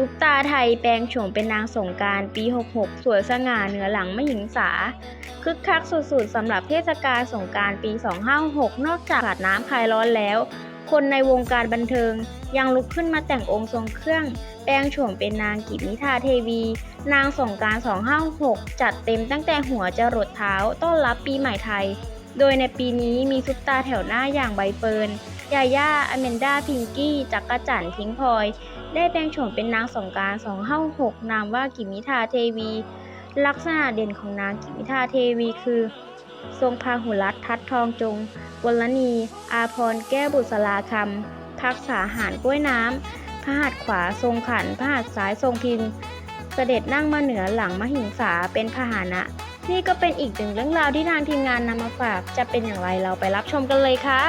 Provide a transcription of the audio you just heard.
ซุปตาไทยแปลงโฉมเป็นนางสงการปี 66 สวยสง่าเหนือหลังไม่หญิงสา คึกคักสุดๆสำหรับเทศกาลสงการปี 256 นอกจากสาดน้ำคลายร้อนแล้ว คนในวงการบันเทิงยังลุกขึ้นมาแต่งองค์ทรงเครื่อง แปลงโฉมเป็นนางกิมิทาเทวี นางสงการ 256 จัดเต็มตั้งแต่หัวจรดเท้าต้อนรับปีใหม่ไทย โดยในปีนี้มีซุปตาแถวหน้าอย่างใบเฟิร์น ยาย่าอเมนดา พิงกี้ จักรจันทร์พิงพลอย ได้แปลงโฉมเป็นนางสงกราร256นามว่ากิมิทาเทวี ลักษณะเด่นของนางกิมิทาเทวีคือ ทรงพาหุรัตทัดทองจงวลณี อาพรแก้วบุษราคำพักษาหารกล้วยน้ำพระหัตถ์ขวาทรงขันพระหัตถ์ซ้ายทรงพิมพ์เสด็จนั่งมาเหนือหลังมหิงสาเป็นพาหนะ นี่ก็เป็นอีกหนึ่งเรื่องราวที่ทางทีมงานนำมาฝาก จะเป็นอย่างไรเราไปรับชมกันเลยค่ะ